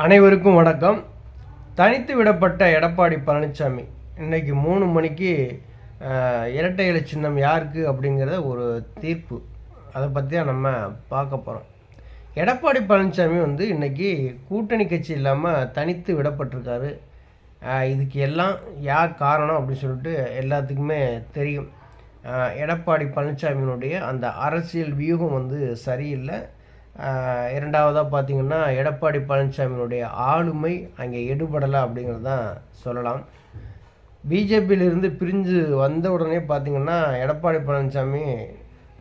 அனைவருக்கும் வணக்கம். தனித்து விடப்பட்ட எடப்பாடி பழனிசாமி இன்றைக்கி மூணு மணிக்கு இரட்டை இலை சின்னம் யாருக்கு அப்படிங்கிறத ஒரு தீர்ப்பு. அதை பற்றியாக நம்ம பார்க்க போகிறோம் எடப்பாடி பழனிசாமி வந்து இன்னைக்கு கூட்டணி கட்சி இல்லாமல் தனித்து விடப்பட்டிருக்காரு. இதுக்கு எல்லாம் யார் காரணம் அப்படின்னு சொல்லிட்டு எல்லாத்துக்குமே தெரியும். எடப்பாடி பழனிசாமியினுடைய அந்த அரசியல் வியூகம் வந்து சரியில்லை. இரண்டாவதாக பார்த்திங்கன்னா எடப்பாடி பழனிசாமியினுடைய ஆளுமை அங்கே எடுபடலை அப்படிங்கிறது தான் சொல்லலாம். பிஜேபியிலிருந்து பிரிஞ்சு வந்த உடனே பார்த்தீங்கன்னா எடப்பாடி பழனிசாமி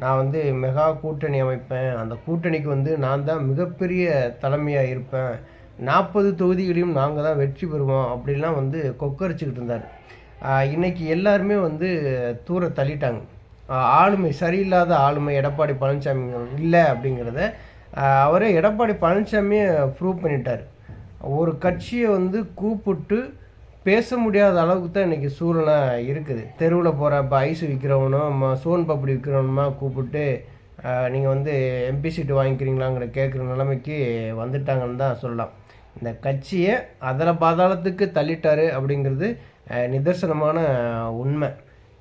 நான் வந்து மெகா கூட்டணி அமைப்பேன். அந்த கூட்டணிக்கு வந்து நான் தான் மிகப்பெரிய தலைமையாக இருப்பேன். நாற்பது தொகுதிகளையும் நாங்கள் தான் வெற்றி பெறுவோம் அப்படிலாம் வந்து கொக்கரிச்சுக்கிட்டு இருந்தார். இன்றைக்கி எல்லாருமே வந்து தூர தள்ளிட்டாங்க. ஆளுமை சரியில்லாத ஆளுமை எடப்பாடி பழனிசாமி இல்லை அப்படிங்கிறத அவரே எடப்பாடி பழனிசாமியை ப்ரூவ் பண்ணிட்டார். ஒரு கட்சியை வந்து கூப்பிட்டு பேச முடியாத அளவுக்கு தான் இன்றைக்கி சூழ்நிலை இருக்குது. தெருவில் போகிற இப்போ ஐஸ் விற்கிறவனும் ம- சோன் பப்படி விற்கிறவனுமா கூப்பிட்டு நீங்கள் வந்து எம்பி சீட்டு வாங்கிக்கிறீங்களாங்கிற கேட்குற நிலைமைக்கு வந்துட்டாங்கன்னு தான் சொல்லலாம். இந்த கட்சியை அதில் பாதாளத்துக்கு தள்ளிட்டார் அப்படிங்கிறது நிதர்சனமான உண்மை.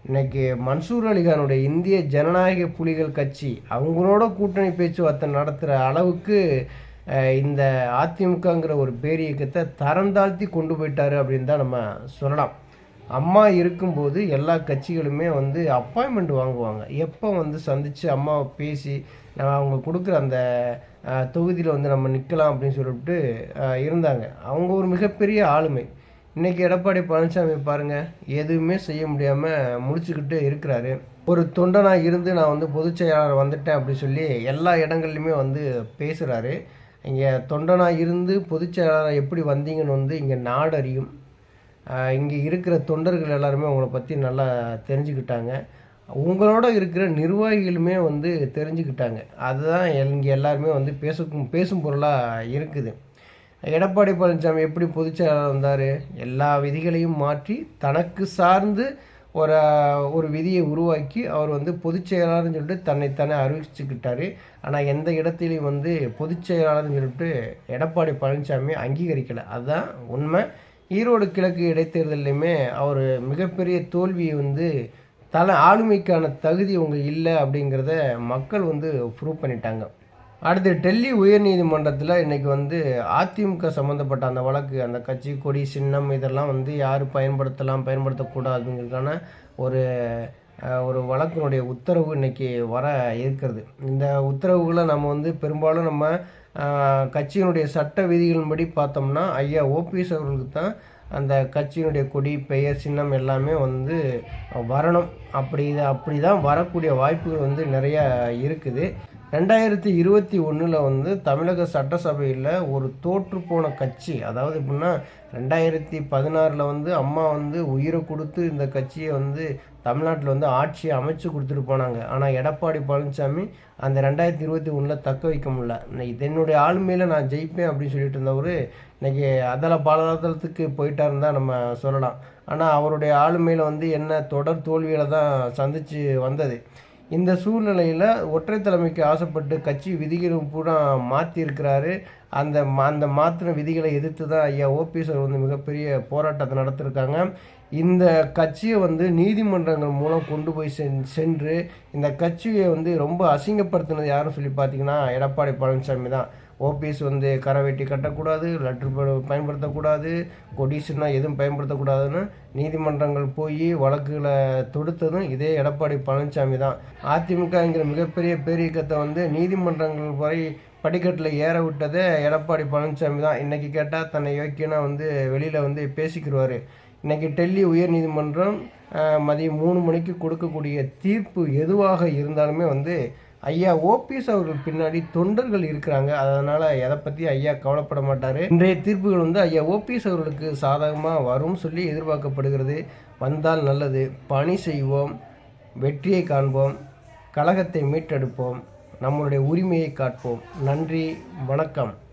இன்னைக்கு மன்சூர் அலிகானுடைய இந்திய ஜனநாயக புலிகள் கட்சி அவங்களோட கூட்டணி பேச்சுவார்த்தை நடத்துகிற அளவுக்கு இந்த அதிமுகங்கிற ஒரு பேரியக்கத்தை தரம் தாழ்த்தி கொண்டு போயிட்டாரு அப்படின்னு தான் நம்ம சொல்லலாம். அம்மா இருக்கும்போது எல்லா கட்சிகளுமே வந்து அப்பாயின்மெண்ட் வாங்குவாங்க. எப்போ வந்து சந்தித்து அம்மாவை பேசி நான் அவங்க கொடுக்குற அந்த தொகுதியில் வந்து நம்ம நிற்கலாம் அப்படின்னு சொல்லிட்டு இருந்தாங்க. அவங்க ஒரு மிகப்பெரிய ஆளுமை. இன்றைக்கி எடப்பாடி பழனிசாமி பாருங்கள் எதுவுமே செய்ய முடியாமல் முடிச்சுக்கிட்டு இருக்கிறாரு. ஒரு தொண்டனாக இருந்து நான் வந்து பொதுச் செயலாளர் வந்துட்டேன் அப்படி சொல்லி எல்லா இடங்கள்லையுமே வந்து பேசுகிறாரு இங்கே தொண்டனாக இருந்து பொதுச் செயலாளர் எப்படி வந்தீங்கன்னு வந்து இங்கே நாடறியும் இங்கே இருக்கிற தொண்டர்கள் எல்லாருமே உங்களை பற்றி நல்லா தெரிஞ்சுக்கிட்டாங்க. உங்களோட இருக்கிற நிர்வாகிகளுமே வந்து தெரிஞ்சுக்கிட்டாங்க. அதுதான் இங்கே எல்லாருமே வந்து பேசும் பேசும் பொருளாக இருக்குது. எடப்பாடி பழனிசாமி எப்படி பொதுச் செயலாளர் வந்தார் எல்லா விதிகளையும் மாற்றி தனக்கு சார்ந்து ஒரு ஒரு விதியை உருவாக்கி அவர் வந்து பொதுச் செயலாளர்னு சொல்லிட்டு தன்னைத்தானே அறிவிச்சுக்கிட்டாரு. ஆனால் எந்த இடத்துலையும் வந்து பொதுச் செயலாளர்னு சொல்லிட்டு எடப்பாடி பழனிசாமி அங்கீகரிக்கலை. அதுதான் உண்மை. ஈரோடு கிழக்கு இடைத்தேர்தலையுமே அவர் மிகப்பெரிய தோல்வியை வந்து தலை ஆளுமைக்கான தகுதி உங்கள் இல்லை அப்படிங்கிறத மக்கள் வந்து ப்ரூவ் பண்ணிட்டாங்க. அடுத்து டெல்லி உயர்நீதிமன்றத்தில் இன்னைக்கு வந்து அதிமுக சம்மந்தப்பட்ட அந்த வழக்கு அந்த கட்சி கொடி சின்னம் இதெல்லாம் வந்து யார் பயன்படுத்தலாம் பயன்படுத்தக்கூடாதுங்கிறதுக்கான ஒரு ஒரு வழக்கினுடைய உத்தரவு இன்னைக்கு வர இருக்கிறது. இந்த உத்தரவுகளை நம்ம வந்து பெரும்பாலும் நம்ம கட்சியினுடைய சட்ட விதிகளின்படி பார்த்தோம்னா ஐயா ஓபிஎஸ் அவர்களுக்கு தான் அந்த கட்சியினுடைய கொடி பெயர் சின்னம் எல்லாமே வந்து வரணும். அப்படி இது அப்படி தான் வரக்கூடிய வாய்ப்புகள் வந்து நிறையா இருக்குது. ரெண்டாயிரத்தி இருபத்தி ஒன்றில் வந்து தமிழக சட்டசபையில் ஒரு தோற்று போன கட்சி அதாவது எப்படின்னா ரெண்டாயிரத்தி பதினாறில் வந்து அம்மா வந்து உயிரை கொடுத்து இந்த கட்சியை வந்து தமிழ்நாட்டில் வந்து ஆட்சியை அமைச்சு கொடுத்துட்டு போனாங்க. ஆனால் எடப்பாடி பழனிசாமி அந்த ரெண்டாயிரத்தி இருபத்தி ஒன்றில் தக்க வைக்க முடியல. இன்னைக்கு என்னுடைய ஆளுமையில் நான் ஜெயிப்பேன் அப்படின்னு சொல்லிட்டு இருந்தவர் இன்றைக்கி அதல பாலதளத்துக்கு போயிட்டாருன்னு தான் நம்ம சொல்லலாம். ஆனால் அவருடைய ஆளுமையில் வந்து என்ன தொடர் தோல்வியில் தான் சந்தித்து வந்தது. இந்த சூழ்நிலையில் ஒற்றை தலைமைக்கு ஆசைப்பட்டு கட்சி விதிகளும் பூரா மாற்றிருக்கிறாரு அந்த மா- அந்த மாற்றின விதிகளை எதிர்த்து தான் ஐயா ஓபிஎஸ்ஆர் வந்து மிகப்பெரிய போராட்டத்தை நடத்திருக்காங்க. இந்த கட்சியை வந்து நீதிமன்றங்கள் மூலம் கொண்டு போய் சென்று இந்த கட்சியை வந்து ரொம்ப அசிங்கப்படுத்தினது யாரும் சொல்லி பார்த்தீங்கன்னா எடப்பாடி பழனிசாமி தான். ஓபிஎஸ் வந்து கரை வெட்டி கட்டக்கூடாது லெட்ரு பயன்படுத்தக்கூடாது கொடிசுன்னா எதுவும் பயன்படுத்தக்கூடாதுன்னு நீதிமன்றங்கள் போய் வழக்குகளை தொடுத்ததும் இதே எடப்பாடி பழனிசாமி தான். அதிமுகங்கிற மிகப்பெரிய பேரியக்கத்தை வந்து நீதிமன்றங்கள் வரை படிக்கட்டில் ஏற விட்டதே எடப்பாடி பழனிசாமி தான். இன்றைக்கி கேட்டால் தன்னை யோக்கியனா வந்து வெளியில் வந்து பேசிக்கிடுவார் இன்றைக்கி டெல்லி உயர்நீதிமன்றம் மதியம் மூணு மணிக்கு கொடுக்கக்கூடிய தீர்ப்பு எதுவாக இருந்தாலுமே வந்து ஐயா ஓபிஎஸ் அவர்கள் பின்னாடி தொண்டர்கள் இருக்கிறாங்க. அதனால எதை பற்றி ஐயா கவலைப்பட மாட்டார். இன்றைய தீர்ப்புகள் வந்து ஐயா ஓபிஎஸ் அவர்களுக்கு சாதகமாக வரும் சொல்லி எதிர்பார்க்கப்படுகிறது. வந்தால் நல்லது. பணி செய்வோம். வெற்றியை காண்போம். கழகத்தை மீட்டெடுப்போம். நம்மளுடைய உரிமையை காட்போம். நன்றி. வணக்கம்.